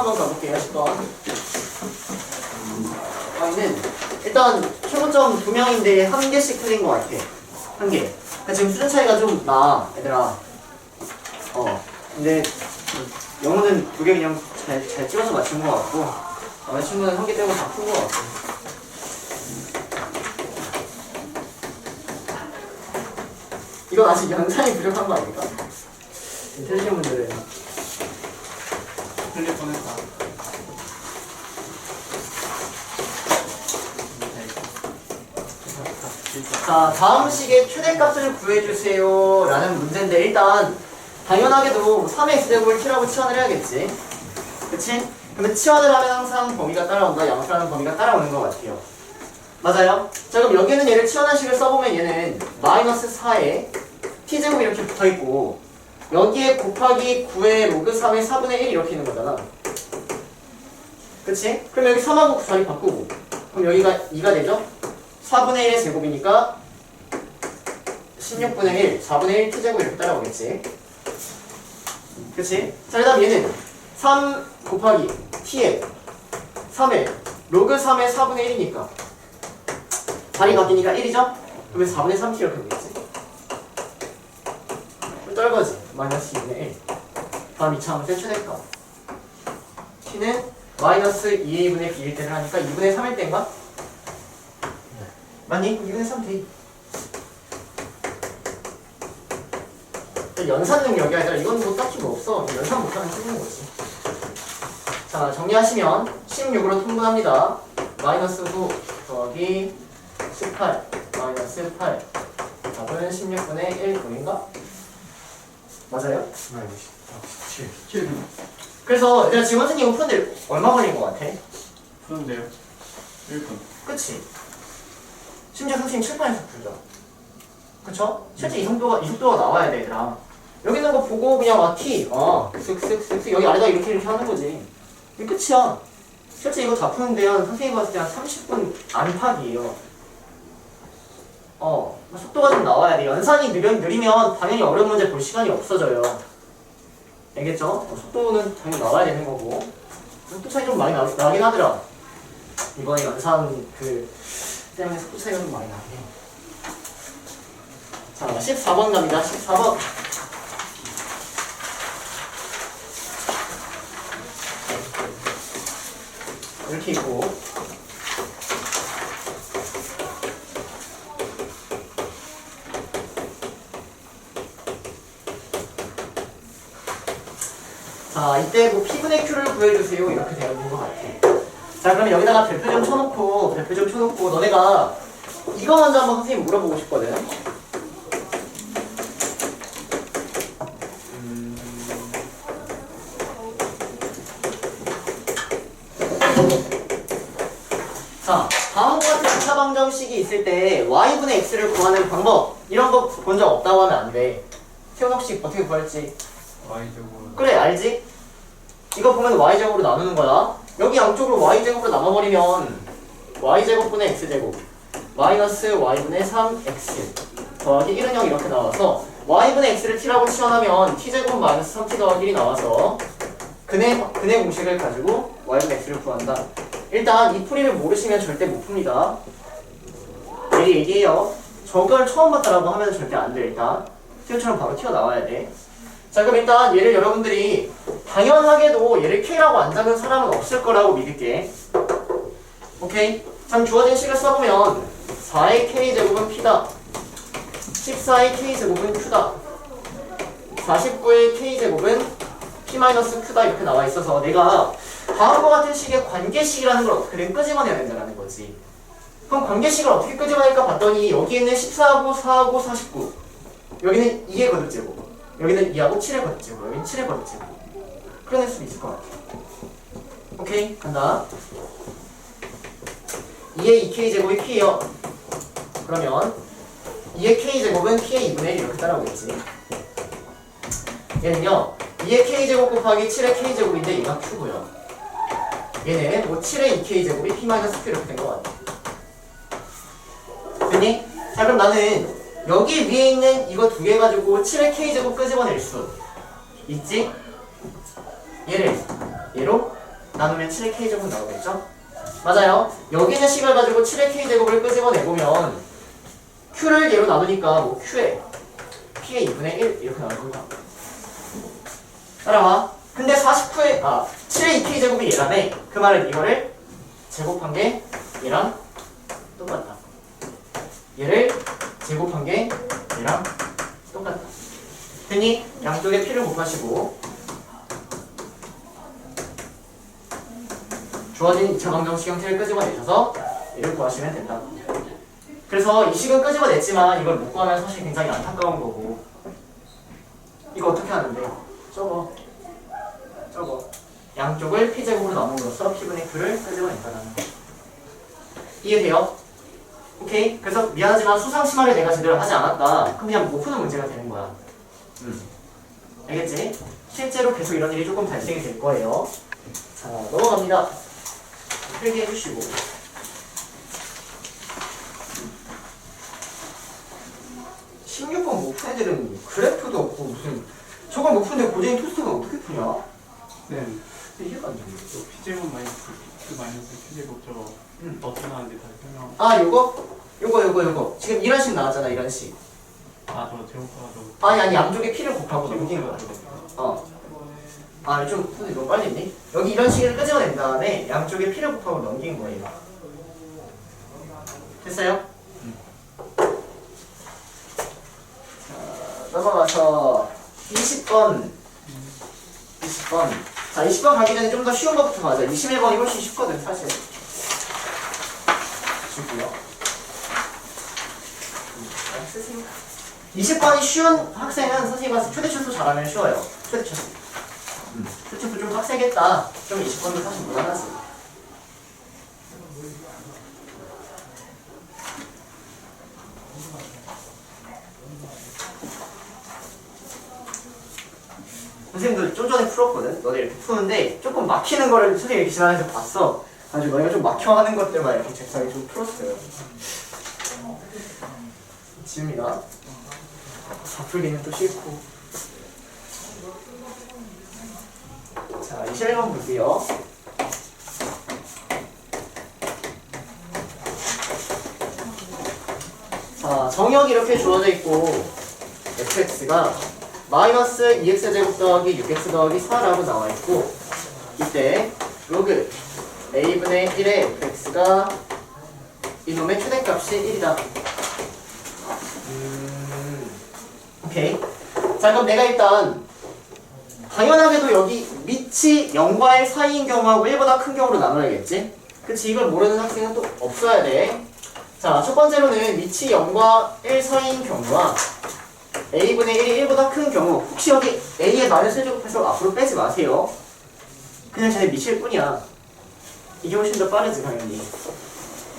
한번 가볼게요. 10번. y는 일단 최고점 두 명인데 한 개씩 틀린 것 같아. 한 개. 그러니까 지금 수준 차이가 좀 나, 얘들아. 어. 근데 영어는 두 개 그냥 잘, 잘 찍어서 맞춘 것 같고 아마 친구는 한 개 빼고 다 푼 것 같고. 이건 아직 연산이 부족한 거 아닙니까? 틀리신 분들은 틀릴 뻔했다. 자, 다음 식의 최대값을 구해주세요. 라는 문제인데, 일단, 당연하게도 3의 x제곱을 t라고 치환을 해야겠지. 그치? 근데 치환을 하면 항상 범위가 따라온다, 양수라는 범위가 따라오는 것 같아요. 맞아요? 자, 그럼 여기는 얘를 치환한 식을 써보면 얘는 마이너스 4에 t제곱 이렇게 붙어있고, 여기에 곱하기 9의 로그 3의 4분의 1 이렇게 있는 거잖아. 그치? 그럼 여기 3하고 9 자리 바꾸고, 그럼 여기가 2가 되죠? 4분의 1의 제곱이니까 16분의 1, 4분의 1 t제곱 이렇게 따라오겠지. 그치? 자, 그 다음 얘는 3 곱하기 t에 3에 로그 3의 4분의 1이니까 자리 바뀌니까 1이죠? 그러면 4분의 3t 이렇게 되겠지. 떨거지. 마이너스 2분의 1. 다음 2차 함수의 최대값. t는 마이너스 2a분의 b일 때를 하니까 2분의 3일 때인가? 맞니? 2분의 3 돼. 연산 능력이 아니라 이건 뭐 딱히 뭐 없어. 연산 못하면 쓰는 거지. 자, 정리하시면 16으로 통분합니다. 마이너스 9 더하기 18 마이너스 8 답은 16분의 1 9인가? 맞아요? 칠. 칠. 그래서 내가 지금 선생님 푸는데 얼마 걸린 것 같아? 푸는데요. 1분. 그치? 심지어 선생님 칠판에서 풀죠. 그쵸? 실제 이 속도가, 이 속도가 나와야 돼, 얘들아. 여기 있는 거 보고 그냥, 아, T, 어, 쓱쓱쓱쓱, 여기 아래다 이렇게 이렇게 하는 거지. 이게 끝이야. 실제 이거 다 푸는데 한 선생님 봤을 때 한 30분 안팎이에요. 어, 속도가 좀 나와야 돼. 연산이 느려, 느리면 당연히 어려운 문제 볼 시간이 없어져요. 알겠죠? 어, 속도는 당연히 나와야 되는 거고. 속도 차이 좀 많이 나, 나긴 하더라. 이번에 연산 그 때문에 속도 차이가 좀 많이 해. 자, 14번 갑니다. 14번. 이렇게 있고. 자, 이때 뭐 P분의 Q를 구해주세요. 이렇게 되어 있는 것 같아. 자, 그러면 여기다가 좀 쳐놓고, 좀 쳐놓고, 너네가 이거 먼저 한번 선생님 물어보고 싶거든. 음. 자, 다음과 같은 2차 방정식이 있을 때 y분의 x를 구하는 방법 이런 거 본 적 없다고 하면 안 돼. 태훈 혹시 어떻게 구할지 Y적으로. 그래 알지? 이거 보면 y제곱으로 나누는 거야. 여기 양쪽으로 y제곱으로 남아버리면 y제곱분의 x제곱 마이너스 y분의 3x 더하기 1은 0 이렇게 나와서 y분의 x를 t라고 치환하면 t제곱 마이너스 3t 더하기 1이 나와서 근의, 근의 공식을 가지고 y분의 x를 구한다. 일단 이 풀이를 모르시면 절대 못 풉니다. 미리 얘기해요. 저걸 처음 봤다라고 하면 절대 안돼 일단. 티어처럼 바로 튀어나와야 돼 자 그럼 일단 얘를 여러분들이 당연하게도 얘를 K라고 안 잡은 사람은 없을 거라고 믿을게. 오케이? 참 주어진 식을 써보면 4의 K제곱은 P다. 14의 K제곱은 Q다. 49의 K제곱은 P-Q다. 이렇게 나와 있어서 내가 다음과 같은 식의 관계식이라는 걸 어떻게든 끄집어내야 된다는 거지. 그럼 관계식을 어떻게 끄집어낼까 봤더니 여기 있는 14하고 4하고 49 여기는 2의 거듭제곱 여기는 2하고 7의 거듭제곱 여기는 7의 거듭제곱 풀어낼 수 있을 것 같아 오케이 간다. 2의 2k 제곱이 p예요. 그러면 2의 k 제곱은 p의 2분의 1 이렇게 따라오겠지. 얘는요 2의 k 제곱 곱하기 7의 k 제곱인데 얘가 q고요. 얘는 뭐 7의 2k 제곱이 p 마이너스 q 이렇게 된 것 같아. 됐니? 자 그럼 나는 여기 위에 있는 이거 두 개 가지고 7의 k제곱 끄집어낼 수 있지? 얘를 얘로 나누면 7의 K제곱 나오겠죠? 맞아요. 여기 있는 식을 가지고 7의 K제곱을 끄집어내보면 Q를 얘로 나누니까 뭐 Q에 P의 2분의 1 이렇게 나올 겁니다. 따라와. 근데 49의, 아, 7의 2K제곱이 얘라네. 그 말은 이거를 제곱한 게 얘랑 똑같다. 얘를 제곱한 게 얘랑 똑같다. 됐니? 양쪽에 P를 곱하시고 주어진 2차 방정 식 형태를 끄집어내셔서 얘를 구하시면 된다. 그래서 이 식은 끄집어냈지만 이걸 못 구하면 사실 굉장히 안타까운 거고 이거 어떻게 하는데? 저거 저거 양쪽을 P제곱으로 나누므로써 P분의 Q를 끄집어낸다는 거 이해돼요? 오케이? 그래서 미안하지만 수상 심화를 내가 제대로 하지 않았다 그럼 그냥 못 푸는 문제가 되는 거야 음. 알겠지? 실제로 계속 이런 일이 조금 발생이 될 거예요 자 넘어갑니다 필기해 주시고 16번 못푼 애들은 그래프도 없고 무슨 저걸 못 푸는데 고재인 토스트가 어떻게 푸냐? 네. 이해가 안 되네 또 P제곱 마이너스 Q 마이너스 Q제곱 저거 음. 어떻게 나왔는지 다시 설명. 아 요거? 요거 요거 요거 지금 이런 식 나왔잖아 이런 식 아 저 제곱하고 아니 아니 양쪽에 피를 곱하고 넘기는 거야. 어. 아, 좀, 근데 너무 빨리 했니? 여기 이런 식을 끄집어낸 다음에 양쪽에 피를 곱하고 넘긴 거예요. 됐어요? 자, 넘어가서 20번. 20번. 자, 20번 가기 전에 좀 더 쉬운 것부터 가자. 21번이 훨씬 쉽거든, 사실. 주고요. 음, 잘 쓰세요. 20번이 쉬운 학생은 선생님한테 초대출수 잘하면 쉬워요. 초대출수. 음, 초대출수 좀 빡세겠다. 좀 20번도 사실 무난하지. 선생님도 좀 전에 풀었거든? 너네 이렇게 푸는데 조금 막히는 거를 선생님이 지나가면서 봤어. 아주 너희가 좀 막혀 하는 것들만 이렇게 잽싸게 좀 풀었어요. 다 풀기는 또 싫고. 자, 21번 볼게요. 자, 정역이 이렇게 주어져 있고 fx가 마이너스 2x제곱 더하기 6x 더하기 4라고 나와 있고 이때 로그 a분의 1의 fx가 이놈의 최대값이 1이다. 음, 오케이. 자, 그럼 내가 일단 당연하게도 여기 밑이 0과 1 사이인 경우하고 1보다 큰 경우로 나눠야겠지? 그치? 이걸 모르는 학생은 또 없어야 돼. 자, 첫 번째로는 밑이 0과 1 사이인 경우와 a분의 1이 1보다 큰 경우 혹시 여기 a의 마이너스 제곱해서 앞으로 빼지 마세요. 그냥 쟤네 밑일 뿐이야. 이게 훨씬 더 빠르지 당연히.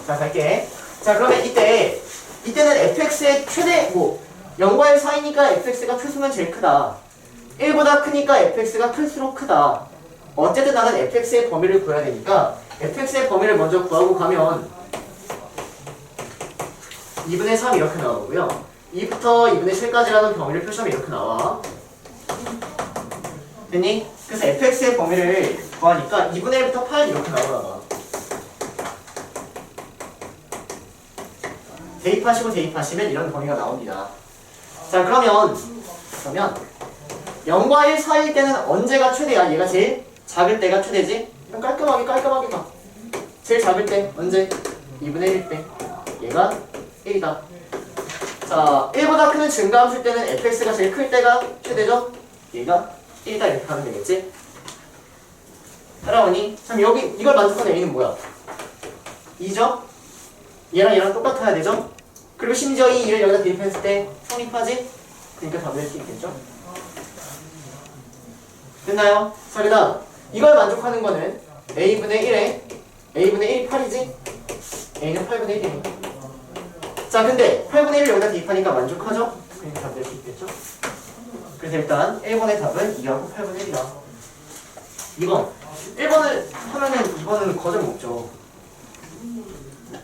자, 갈게. 자, 그러면 이때 이때는 fx의 최대 뭐 0과 1 사이니까 fx가 최소면 제일 크다. 1보다 크니까 fx가 클수록 크다. 어쨌든 나는 fx의 범위를 구해야 되니까 fx의 범위를 먼저 구하고 가면 2분의 3 이렇게 나오고요. 2부터 2분의 7까지라는 범위를 표시하면 이렇게 나와. 됐니? 그래서 fx의 범위를 구하니까 2분의 1부터 8 이렇게 나오나 대입하시고 대입하시면 이런 범위가 나옵니다. 자 그러면 그러면 0과 1 사이일 때는 언제가 최대야? 얘가 제일 작을 때가 최대지? 그럼 깔끔하게 깔끔하게 가. 제일 작을 때 언제? 2분의 1일 때. 얘가 1이다. 자, 1보다 크는 증가함수일 때는 fx가 제일 클 때가 최대죠? 얘가 1이다 이렇게 하면 되겠지? 따라오니? 그럼 여기 이걸 만족하는 a는 뭐야? 2죠? 얘랑 얘랑 똑같아야 되죠? 그리고 심지어 이 2를 여기다 대입했을 때 성립하지? 그러니까 답을 낼수 있겠죠? 됐나요? 다음 이걸 만족하는 거는 a분의 1에 a분의 1이 8이지? a는 8분의 1이니까 자, 근데 8분의 1을 여기다 대입하니까 만족하죠? 그러니까 답낼수 있겠죠? 그래서 일단 1번의 답은 2하고 8분의 1이다 2번 1번을 하면은 2번은 거절 먹죠.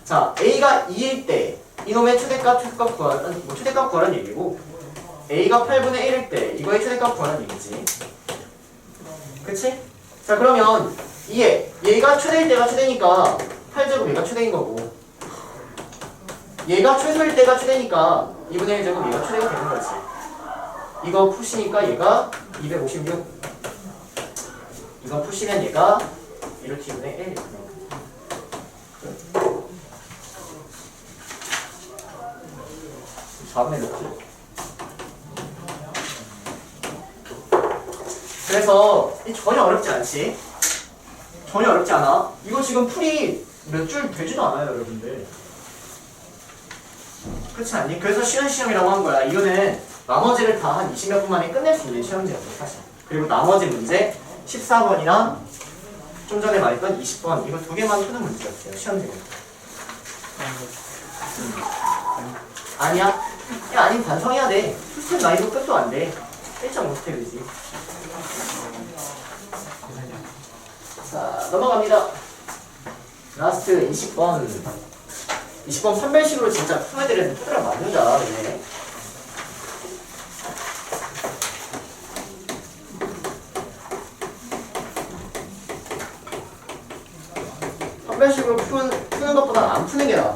자, a가 2일 때 이놈의 최대값, 최대값 구하라는 뭐 최대값 구하라는 얘기고 a가 8분의 1일 때 이거의 최대값 구하라는 얘기지. 그치? 자 그러면 2에 얘가 최대일 때가 최대니까 8제곱 얘가 최대인 거고 얘가 최소일 때가 최대니까 2분의 1제곱 얘가 최대가 되는 거지. 이거 푸시니까 얘가 256 이거 푸시면 얘가 1을 2분의 1 4분의 6 그래서 이 전혀 어렵지 않지? 전혀 어렵지 않아? 이거 지금 풀이 몇 줄 되지도 않아요, 여러분들. 그렇지 않니? 그래서 쉬운 시험이라고 한 거야. 이거는 나머지를 다 한 20몇 분 만에 끝낼 수 있는 시험지였어, 사실. 그리고 나머지 문제 14번이랑 좀 전에 말했던 20번 이거 두 개만 푸는 문제였어요, 시험지는. 아니야? 야, 아니 반성해야 돼. 풀스텝 나이도 끝도 안 돼. 1.5스텝이지. 자, 넘어갑니다. 라스트 20번. 20번 판별식으로 진짜 품애들은 푸드라 맞는다. 판별식으로 푸는, 푸는 것보다 안 푸는 게 나아.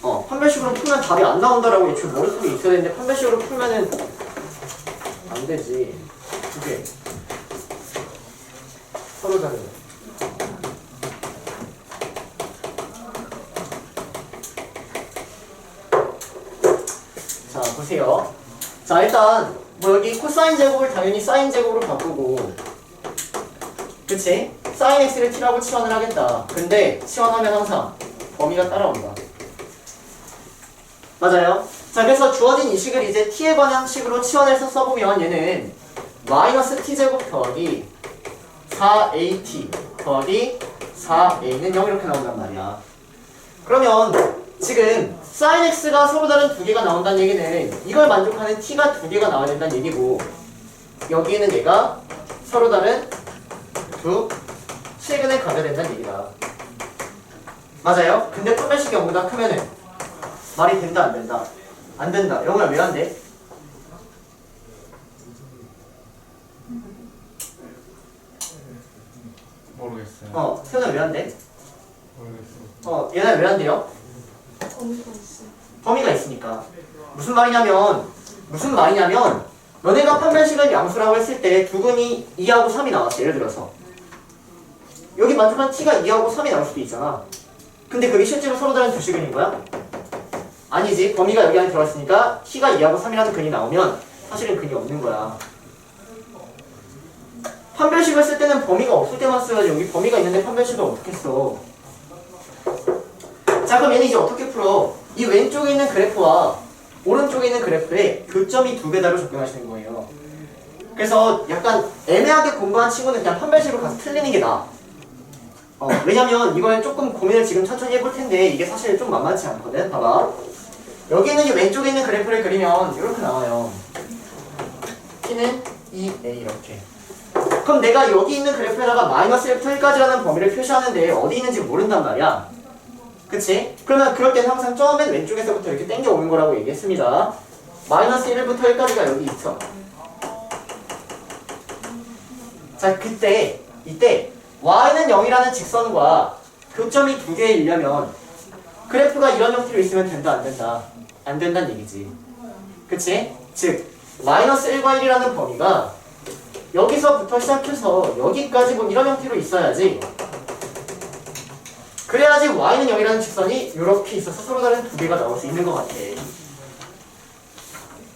어, 판별식으로 풀면 답이 안 나온다라고 애초에 머릿속에 있어야 되는데 판별식으로 풀면은 안 되지. 두 개. 서로 다르네. 자, 보세요. 자, 일단 뭐 여기 코사인 제곱을 당연히 사인 제곱으로 바꾸고 그치? 사인 x를 t라고 치환을 하겠다. 근데 치환하면 항상 범위가 따라온다. 맞아요. 자, 그래서 주어진 이 식을 이제 t에 관한 식으로 치환해서 써보면 얘는 마이너스 t제곱 더하기 4at 더하기 4a는 0 이렇게 나온단 말이야. 그러면 지금 sin x가 서로 다른 두 개가 나온다는 얘기는 이걸 만족하는 t가 두 개가 나와야 된다는 얘기고 여기에는 얘가 서로 다른 두 실근을 가져야 된다는 얘기다. 맞아요? 근데 판별식이 0보다 크면은 말이 된다 안 된다? 안 된다. 영어야 왜안 돼? 모르겠어요. 어, 세연아 왜안 돼? 모르겠어요. 어, 얘네 왜안 돼요? 범위가 있으니까. 무슨 말이냐면, 무슨 말이냐면, 너네가 판별식을 양수라고 했을 때 두근이 2하고 3이 나왔어. 예를 들어서. 여기 만족한 t가 2하고 3이 나올 수도 있잖아. 근데 그게 실제로 서로 다른 두 시근인 거야? 아니지. 범위가 여기 안에 들어왔으니까 t가 2하고 3이라는 근이 나오면 사실은 근이 없는 거야. 판별식을 쓸 때는 범위가 없을 때만 써야지. 여기 범위가 있는데 판별식을 어떻게 써? 자 그럼 얘는 이제 어떻게 풀어? 이 왼쪽에 있는 그래프와 오른쪽에 있는 그래프에 교점이 두 개다로 접근하시는 거예요. 그래서 약간 애매하게 공부한 친구는 그냥 판별식으로 가서 틀리는 게 나아. 어, 왜냐면 이걸 조금 고민을 지금 천천히 해볼 텐데 이게 사실 좀 만만치 않거든. 봐봐. 여기 있는 이 왼쪽에 있는 그래프를 그리면 이렇게 나와요. t는 2a 이렇게. 그럼 내가 여기 있는 그래프에다가 마이너스 1부터 1까지라는 범위를 표시하는데 어디 있는지 모른단 말이야. 그치? 그러면 그럴 때는 항상 처음엔 왼쪽에서부터 이렇게 당겨 오는 거라고 얘기했습니다. 마이너스 1부터 1까지가 여기 있어. 자, 그때, 이때, y는 0이라는 직선과 교점이 두 개이려면 그래프가 이런 형태로 있으면 된다, 안 된다? 안 된다는 얘기지. 그치? 즉, 마이너스 1과 1이라는 범위가 여기서부터 시작해서 여기까지 뭐 이런 형태로 있어야지 그래야지 y는 0이라는 직선이 이렇게 있어서 서로 다른 두 개가 나올 수 있는 것 같아.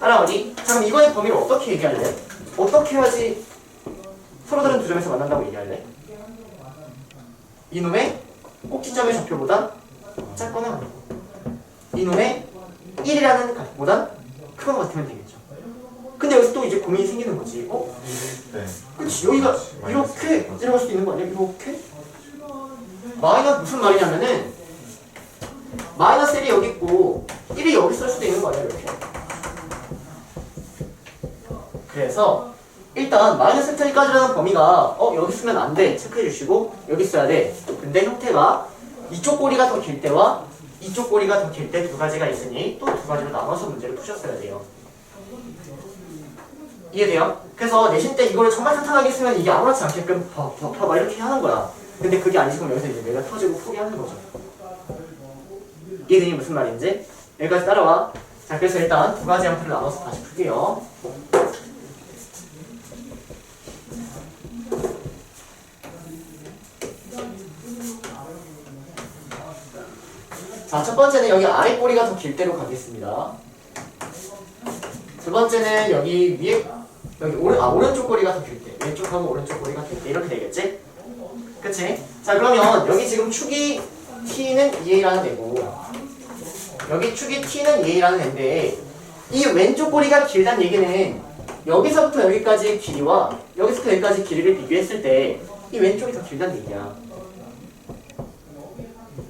따라오니? 자 그럼 이거의 범위를 어떻게 얘기할래? 어떻게 해야지 서로 다른 두 점에서 만난다고 얘기할래? 이놈의 꼭지점의 좌표보다 작거나 이놈의 1이라는 값보다 크거나 같으면 되겠죠. 근데 여기서 또 이제 고민이 생기는 거지. 어? 네. 그치 여기가 이렇게 내려갈 수도 있는 거 아니야? 이렇게? 마이너스 무슨 말이냐면은 마이너스 1이 여기 있고 1이 여기 쓸 수도 있는 거 아니야 이렇게 그래서 일단 마이너스 1까지라는 범위가 어 여기 쓰면 안 돼 체크해 주시고 여기 써야 돼 근데 형태가 이쪽 꼬리가 더 길 때와 이쪽 꼬리가 더 길 때 두 가지가 있으니 또 두 가지로 나눠서 문제를 푸셨어야 돼요 이해돼요? 그래서 내신 때 이거를 정말 탄탄하게 쓰면 이게 아무렇지 않게끔 봐봐 이렇게 하는 거야 근데 그게 아니시면 여기서 이제 내가 터지고 포기하는 거죠. 이해되니 무슨 말인지? 여기까지 따라와. 자, 그래서 일단 두 가지 형태를 나눠서 다시 풀게요. 자, 첫 번째는 여기 아래 꼬리가 더 길 대로 가겠습니다. 두 번째는 여기 위에 여기 오른 아 오른쪽 꼬리가 더길 때, 왼쪽 하면 오른쪽 꼬리가 길때 이렇게 되겠지? 그치? 자 그러면 여기 지금 축이 t는 2a라는 애고 여기 축이 t는 2a라는 애인데 이 왼쪽 꼬리가 길다는 얘기는 여기서부터 여기까지의 길이와 여기서부터 여기까지 길이를 비교했을 때 이 왼쪽이 더 길다는 얘기야.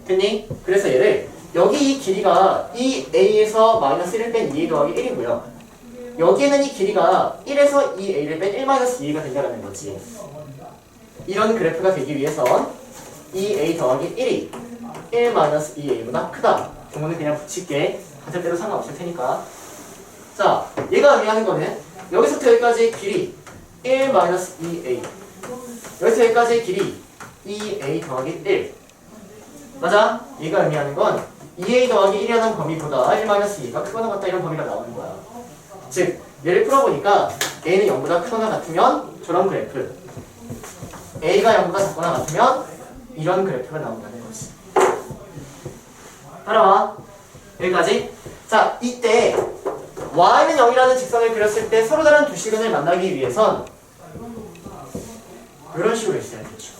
됐니? 그래서 얘를 여기 이 길이가 이 a에서 마이너스 1을 뺀 2a 더하기 1이고요. 여기에는 이 길이가 1에서 2a를 뺀1 마이너스 2a가 된다는 거지. 이런 그래프가 되기 위해선 2a 더하기 1이 1 마이너스 2a보다 크다. 경우는 그냥 붙일게. 때도 상관없을 테니까. 자, 얘가 의미하는 거는 여기서부터 여기까지 길이 1 마이너스 2a. 여기서 여기까지 길이 2a 더하기 1. 맞아? 얘가 의미하는 건 2a 더하기 1이라는 범위보다 1 마이너스 2가 크거나 같다 이런 범위가 나오는 거야. 즉, 얘를 풀어보니까 a는 0보다 크거나 같으면 저런 그래프. a가 0보다 작거나 같으면 이런 그래프가 나온다는 거지. 따라와. 여기까지. 자, 이때 y는 0이라는 직선을 그렸을 때 서로 다른 두 시근을 만나기 위해선 이런 식으로 있어야겠죠.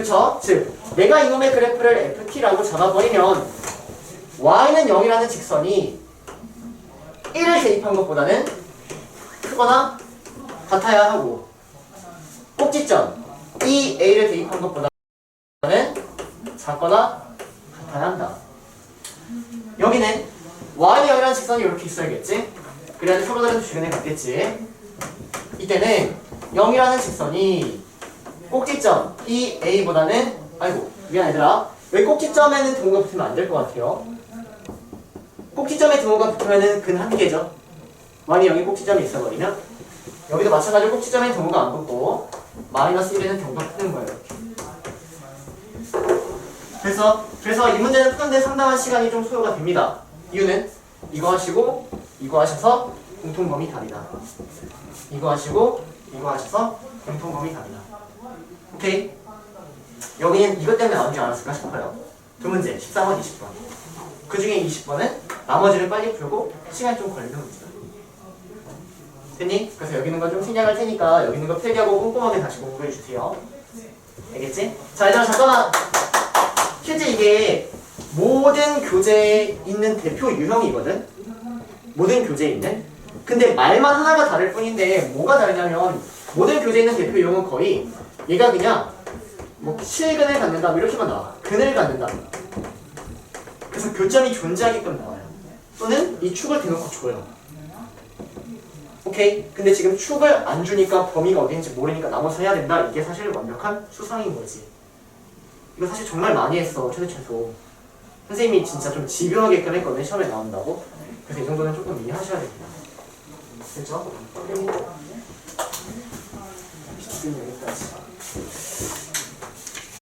그쵸? 즉, 내가 이놈의 그래프를 ft라고 잡아버리면 y는 0이라는 직선이 1을 대입한 것보다는 크거나 같아야 하고 꼭지점 이 a를 대입한 것보다는 작거나 같아야 한다. 여기는 y는 0이라는 직선이 이렇게 있어야겠지? 그래야지 서로 다른 주변에 갔겠지? 이때는 0이라는 직선이 꼭지점 이 a보다는 아이고 미안 얘들아 왜 꼭지점에는 등호가 붙으면 안 될 것 같아요? 꼭지점에 등호가 붙으면은 근한 개죠. 만약 여기 꼭지점이 있어버리면 여기도 마찬가지로 꼭지점에 등호가 안 붙고 마이너스 1에는 등호가 붙는 거예요. 그래서 그래서 이 문제는 푸는데 상당한 시간이 좀 소요가 됩니다. 이유는 이거 하시고 이거 하셔서 공통범위 답이다. 이거 하시고 이거 하셔서 공통범위 답이다. 오케이? 여기는 이것 때문에 나오지 않았을까 싶어요. 두 문제 13번, 20번. 그 중에 20번은 나머지를 빨리 풀고 시간 좀 걸리는 문제다. 됐니? 그래서 여기 있는 거 좀 생략할 테니까 여기 있는 거 필기하고 꼼꼼하게 다시 공부해 주세요. 알겠지? 자, 얘들아 잠깐만. 실제 이게 모든 교재에 있는 대표 유형이거든. 모든 교재에 있는. 근데 말만 하나가 다를 뿐인데 뭐가 다르냐면 모든 교재에 있는 대표 유형은 거의 얘가 그냥 뭐 실근을 갖는다 뭐 이렇게만 나와. 근을 갖는다. 그래서 교점이 존재하게끔 나와요. 또는 이 축을 대놓고 줘요. 오케이. 근데 지금 축을 안 주니까 범위가 어디인지 모르니까 나눠서 해야 된다. 이게 사실 완벽한 수상인 거지. 이거 사실 정말 많이 했어. 최대 최소. 선생님이 진짜 좀 집요하게끔 했거든. 시험에 나온다고. 그래서 이 정도는 조금 이해하셔야 됩니다. 됐죠? 지금 여기까지.